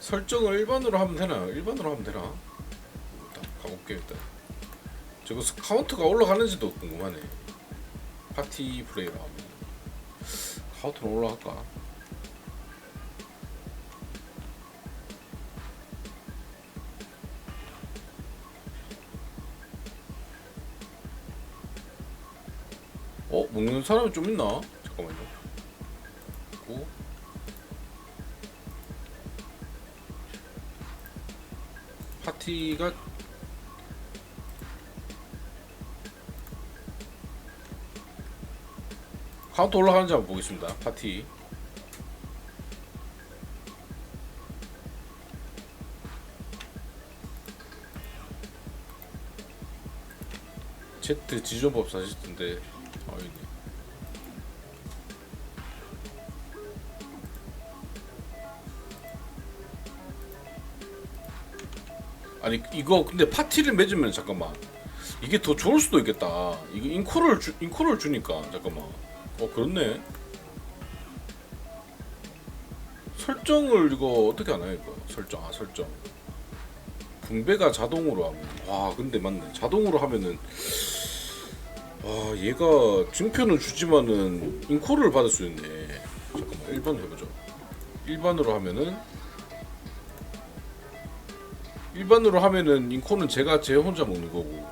설정을 일반으로 하면 되나? 일반으로 하면 되나? 일단 가볼게 일단. 저거 스- 카운트가 올라가는지도 궁금하네. 파티 플레이로 하면 카운트는 올라갈까? 어 먹는 사람이 좀 있나? 잠깐만요. 고 파티가 카운트 올라가는지 한번 보겠습니다. 파티. Z 지존법 사시던데 아 있네. 아니 이거 근데 파티를 맺으면 잠깐만. 이게 더 좋을 수도 있겠다. 이거 인코를 주, 인코를 주니까 잠깐만. 어 그렇네. 설정을 이거 어떻게 하나 이거? 설정 아 설정. 분배가 자동으로 하면 와 근데 맞네. 자동으로 하면은 아 얘가 증표는 주지만은 인코를 받을 수 있네. 잠깐만 일반 해보죠. 일반으로 하면은 일반으로 하면은 인코는 제가 제 혼자 먹는 거고.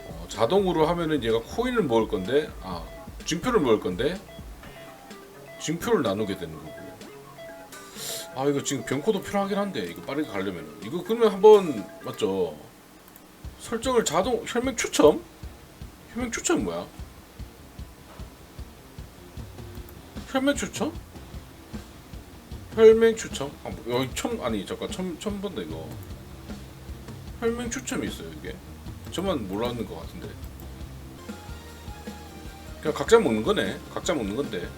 어, 자동으로 하면은 얘가 코인을 먹을 건데 아 증표를 먹을 건데 증표를 나누게 되는 거고. 아 이거 지금 병코도 필요하긴 한데 이거 빠르게 가려면 이거 그러면 한번 맞죠? 설정을 자동 혈맹 추첨? 혈맹 추첨 뭐야? 혈맹 추첨 혈맹 추첨? 아, 뭐, 여기 처음 아니 잠깐 처음 본다 이거. 혈맹 추첨이 있어요 이게? 저만 몰랐는 것 같은데. 그냥 각자 먹는 거네. 각자 먹는 건데.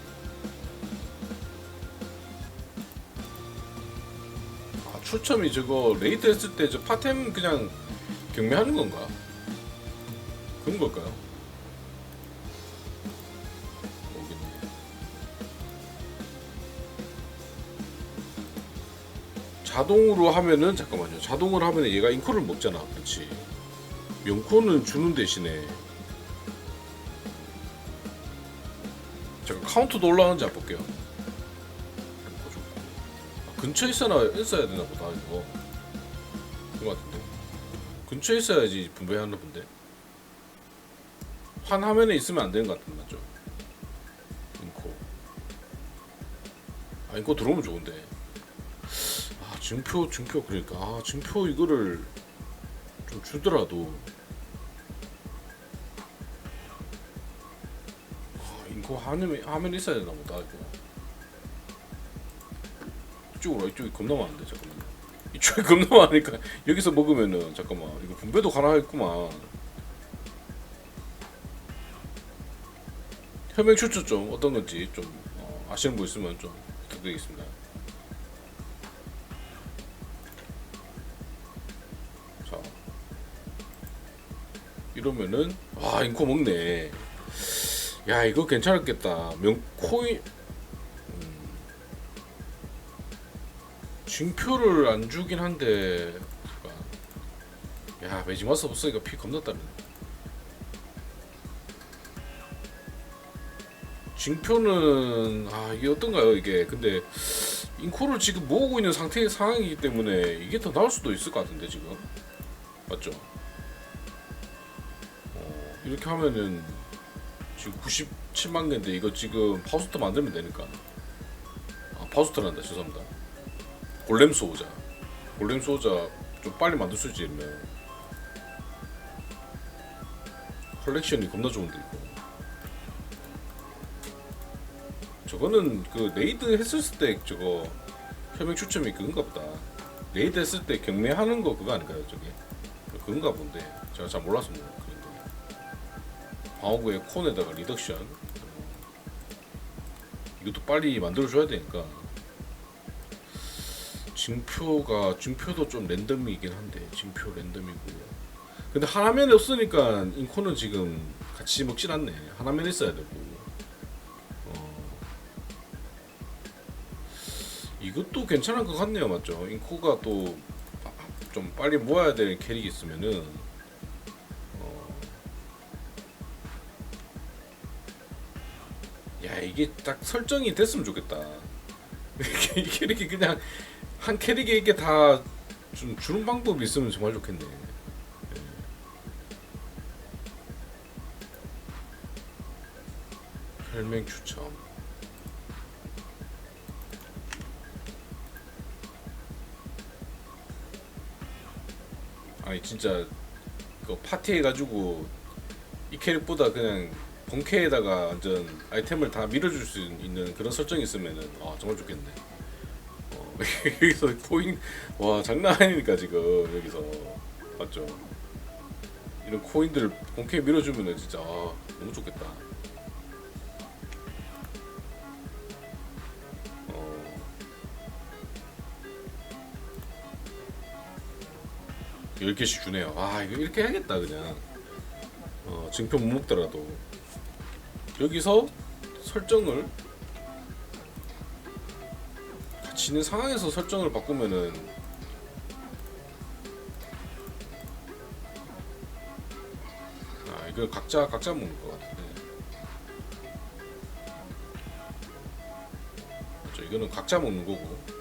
아, 추첨이 저거 레이드 했을 때 저 파템 그냥 경매하는 건가? 그런 걸까요? 자동으로 하면은 잠깐만요. 자동으로 하면은 얘가 인코를 먹잖아. 그렇지. 명코는 주는 대신에 잠깐 카운트도 올라가는지 한번 볼게요. 아, 근처에 있어야, 있어야 되나 보다 이거 그거 같은데 근처에 있어야지 분배하는 본데 환 화면에 있으면 안 되는 것 같은데 맞죠? 인코 아 인코 들어오면 좋은데 아 증표 증표 그러니까. 아 증표 이거를 좀 주더라도. 아 인코 화면에 화면에 있어야 되나 보다 이거. 이쪽으로 이쪽이 겁나 많은데 잠깐만. 이쪽이 겁나 많으니까 여기서 먹으면은 잠깐만. 이거 분배도 가능하겠구만. 혈맹 추천 좀 어떤 건지 좀 어, 아시는 분 있으면 좀 부탁드리겠습니다 자 이러면은 와 인코 먹네. 야 이거 괜찮았겠다. 명 코인 징표를 안 주긴 한데 잠깐. 야 매지마스 없으니까 피 겁나 따르네. 징표는 아 이게 어떤가요 이게? 근데 인코를 지금 모으고 있는 상태 상황이기 때문에 이게 더 나을 수도 있을 것 같은데 지금 맞죠? 어, 이렇게 하면은 지금 97만 개인데 이거 지금 파우스터 만들면 되니까. 아 파우스터란다. 죄송합니다. 골렘 소호자. 골렘 소호자 좀 빨리 만들 수 있지 이러면. 컬렉션이 겁나 좋은데 이거 저거는 그 레이드 했을 때 저거 혈맹 추첨이 그건가 보다. 레이드 했을 때 경매하는 거 그거 아닐까요 저게 그건가 본데 제가 잘뭐 그런데 방어구의 콘에다가 리덕션. 이것도 빨리 만들어줘야 되니까. 징표가 징표도 좀 랜덤이긴 한데 징표 랜덤이고. 근데 하나면에 없으니까 인코는 지금 같이 먹진 않네. 하나면에 있어야 되고. 어. 이것도 괜찮은 것 같네요, 맞죠? 인코가 또 좀 빨리 모아야 될 캐릭이 있으면은 어... 야 이게 딱 설정이 됐으면 좋겠다. 이 캐릭이 그냥 한 캐릭에게 다 좀 주는 방법이 있으면 정말 좋겠네. 예. 혈맹 추첨. 아니 진짜 그 파티 해가지고 이 캐릭보다 그냥 본캐에다가 완전 아이템을 다 밀어줄 수 있는 그런 설정이 있으면은 아 정말 좋겠네. 어, 여기서 코인 와 장난 아니니까 지금 여기서 맞죠? 이런 코인들 본캐에 밀어주면은 진짜 아, 너무 좋겠다. 10개씩 주네요. 아, 이거 이렇게 해야겠다, 그냥. 어, 증표 못 먹더라도. 여기서 설정을 같이 있는 상황에서 설정을 바꾸면은 아, 이거 각자 각자 먹는 것 같은데. 그렇죠, 이거는 각자 먹는 거고.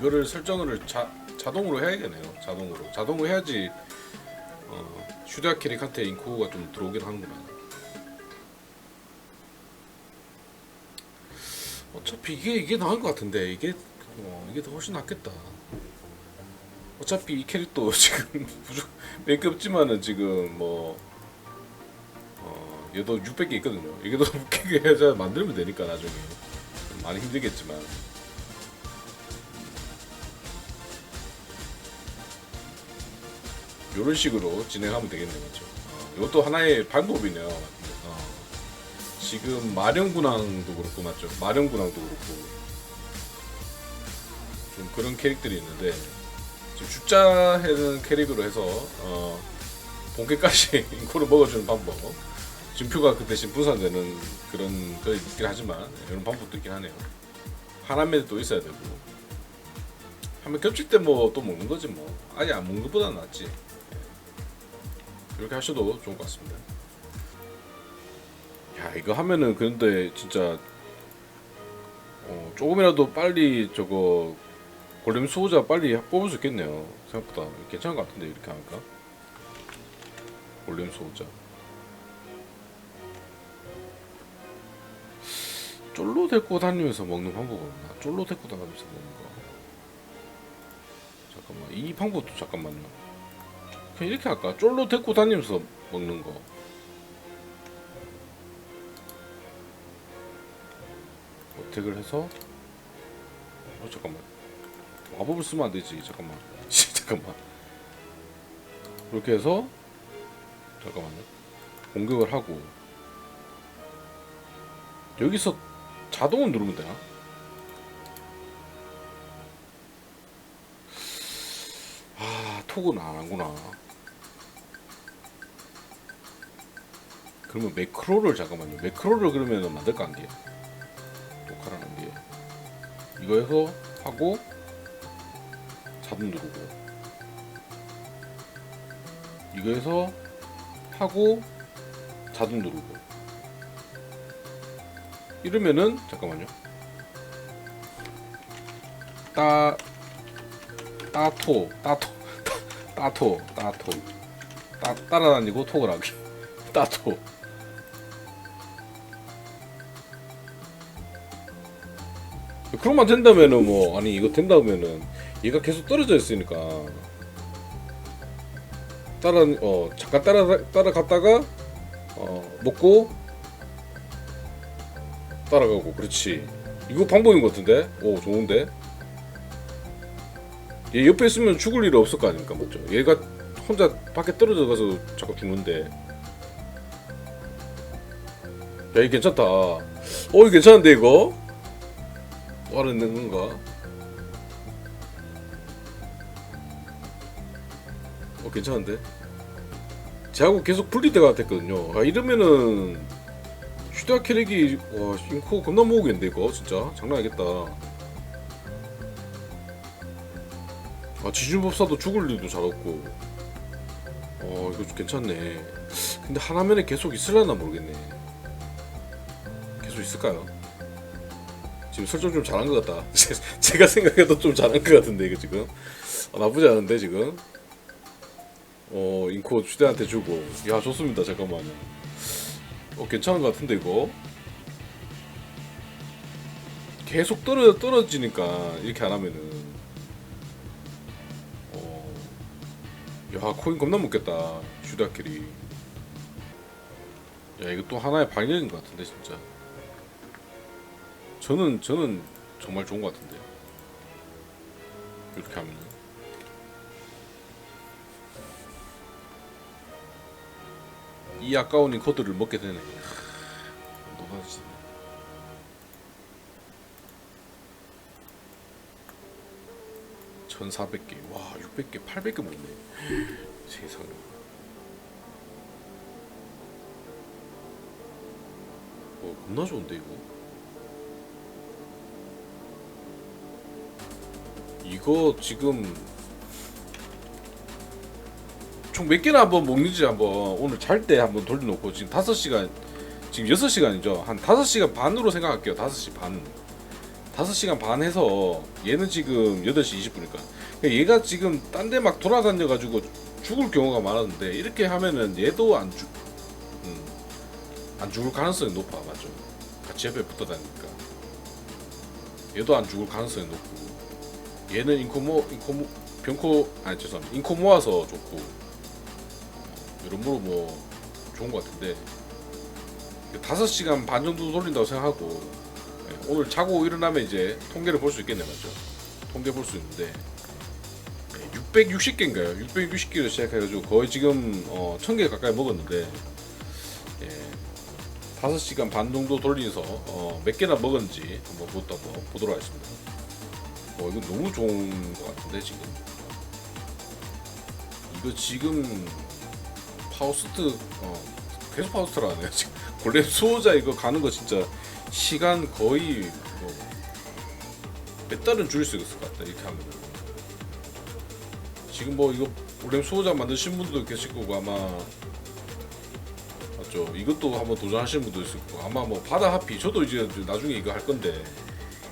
이거를 설정을 자, 자동으로 해야겠네요. 자동으로. 자동으로 해야지 어, 슈드아 캐릭한테 인코가 좀 들어오긴 하는구나. 어차피 이게 이게 나을 것 같은데 이게 어, 이게 더 훨씬 낫겠다. 어차피 이 캐릭도 지금 몇개 없지만은 지금 뭐 어, 얘도 600개 있거든요. 이게 더 웃기게 해서 만들면 되니까 나중에 좀 많이 힘들겠지만. 이런 식으로 진행하면 되겠네요, 맞죠? 어, 이것도 하나의 방법이네요. 어, 지금 마령군왕도 그렇고 맞죠? 마령군왕도 그렇고 좀 그런 캐릭들이 있는데 지금 죽자 해는 캐릭으로 해서 어, 본캐까지 인코를 먹어주는 방법. 증표가 그 대신 분산되는 그런 거 있긴 하지만 이런 방법도 있긴 하네요. 하나매도 또 있어야 되고. 한번 겹칠 때 뭐 또 먹는 거지 뭐. 아예 안 먹는 것보다 낫지. 이렇게 하셔도 좋을 것 같습니다. 야 이거 하면은 그런데 진짜 어, 조금이라도 빨리 저거 골렘 수호자 빨리 뽑을 수 있겠네요. 생각보다 괜찮은 것 같은데 이렇게 하니까 골렘 수호자 쫄로 데리고 다니면서 먹는 방법은 없나? 쫄로 데리고 다니면서 먹는 거 잠깐만 이 방법도 잠깐만요. 그냥 이렇게 할까? 쫄로 데리고 다니면서 먹는 거. 어택을 해서? 어 잠깐만. 마법을 쓰면 안 되지. 잠깐만. 잠깐만. 이렇게 해서? 잠깐만요. 공격을 하고. 여기서 자동을 누르면 되나? 아 톡은 안 하구나 그러면 매크로를 잠깐만요. 매크로를 그러면 안 돼요. 녹화라는 게 이거 해서 하고 자동 누르고. 이거 해서 하고 자동 누르고. 이러면은 잠깐만요. 따 따토 따토 따토 따토. 따 따라다니고 톡을 하기. 따토 그런만 된다면은 뭐 아니 이거 된다면은 얘가 계속 떨어져 있으니까. 따라 어 잠깐 따라 따라갔다가 어 먹고 따라가고 그렇지. 이거 방법인 것 같은데? 오 좋은데? 얘 옆에 있으면 죽을 일이 없을 거 아닙니까? 맞죠? 얘가 혼자 밖에 떨어져 가서 자꾸 죽는데. 야 이거 괜찮다. 어 이거 괜찮은데 이거 와르 있는 건가? 어 괜찮은데? 쟤하고 계속 분리돼가 됐거든요. 아 이러면은 슈 슈다 캐릭이 와 인코 겁나 모으겠는데 이거 진짜 장난 아니겠다. 아 지준법사도 죽을 일도 잘 없고. 어 이거 괜찮네. 근데 하나면에 계속 있을라나 모르겠네. 계속 있을까요? 지금 설정 좀 잘한 것 같다. 제- 제가 생각해도 좀 잘한 것 같은데 이거 지금. 아, 나쁘지 않은데 지금. 어 인코 슈대한테 주고. 야 좋습니다. 잠깐만요. 어 괜찮은 것 같은데 이거? 계속 떨어 떨어지니까 이렇게 안 하면은. 어 야 코인 겁나 먹겠다. 슈다끼리. 야 이거 또 하나의 발견인 것 같은데 진짜 저는 저는 정말 좋은 것 같은데 이렇게 하면은 이 아까운 코드를 먹게 되네. 녹아지네. 천사백 개, 와, 육백 개, 팔백 개 먹네. 세상에. 어, 겁나 좋은데 이거. 이거 지금 총 몇 개나 한번 먹는지 한번 오늘 잘 때 한번 돌려놓고 지금 5시간 지금 6시간이죠. 한 5시간 반으로 생각할게요. 5시 반 5시간 반 해서 얘는 지금 8시 20분이니까 얘가 지금 딴 데 막 돌아다녀 가지고 죽을 경우가 많았는데 이렇게 하면은 얘도 안 죽, 음, 안 죽을 가능성이 높아. 맞죠? 같이 옆에 붙어 다니니까. 얘도 안 죽을 가능성이 높고 얘는 인코모 인코모 병코 아니 죄송합니다 인코 모아서 좋고 여러모로 뭐 좋은 것 같은데 5시간 반 정도 돌린다고 생각하고 예, 오늘 자고 일어나면 이제 통계를 볼 수 있겠네 맞죠? 통계 볼 수 있는데 660개인가요? 660개를 시작해가지고 거의 지금 어, 1000개 가까이 먹었는데 예, 5시간 반 정도 돌리면서 어, 몇 개나 먹었는지 한번 한번 보도록 하겠습니다 어, 이거 너무 좋은 것 같은데 지금. 이거 지금 파우스트 어 계속 파우스트라 하네요. 지금 골렘 수호자 이거 가는 거 진짜 시간 거의 뭐 몇 달은 줄일 수 있을 것 같다 이렇게 하면. 지금 뭐 이거 골렘 수호자 만드신 분들도 계실 거고 아마. 맞죠? 이것도 한번 도전하시는 분도 있을 거고 아마 뭐 바다 하피 저도 이제 나중에 이거 할 건데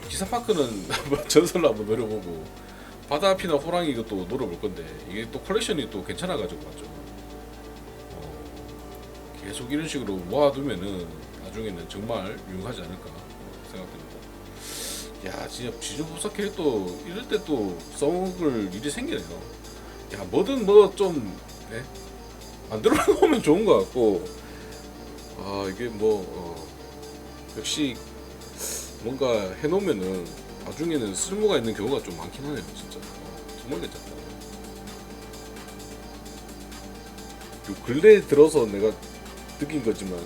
기사파크는 전설로 한번 노려보고 바다 하피나 호랑이 이것도 노려볼 건데 이게 또 컬렉션이 또 괜찮아가지고 맞죠 계속 이런 식으로 모아두면은 나중에는 정말 유용하지 않을까 생각됩니다. 야 진짜 지존법사 캐릭터 이럴 때 또 써먹을 일이 생기네요. 야 뭐든 뭐좀 네? 만들어 놓으면 좋은 것 같고 아 이게 뭐 어, 역시 뭔가 해놓으면은 나중에는 쓸모가 있는 경우가 좀 많긴 하네요 진짜. 어, 정말 괜찮다. 요 근래에 들어서 내가 느낀 거지만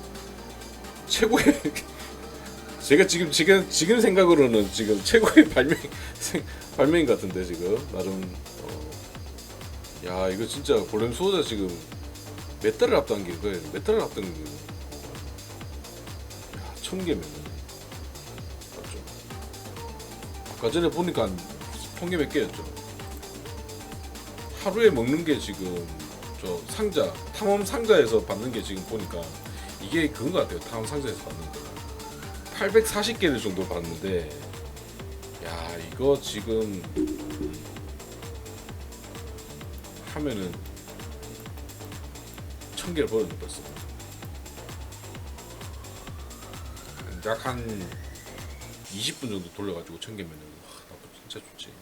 최고의 제가 지금 지금 지금 생각으로는 지금 최고의 발명 생- 발명인 것 같은데 지금. 나름 어, 야 이거 진짜 볼렘 수호자 지금 몇 달을 앞당긴 거예요? 몇 달을 앞당긴 거예요? 야 천 개면 아까 전에 보니까 통계 몇 개였죠. 하루에 먹는 게 지금 저 상자 탐험 상자에서 받는 게 지금 보니까 이게 그건 것 같아요. 탐험 상자에서 받는 거. 840개를 정도 받는데 야 이거 지금 하면은 천 개를 벌었네 벌써 약한 20분 정도 돌려가지고 천 개면은 진짜 좋지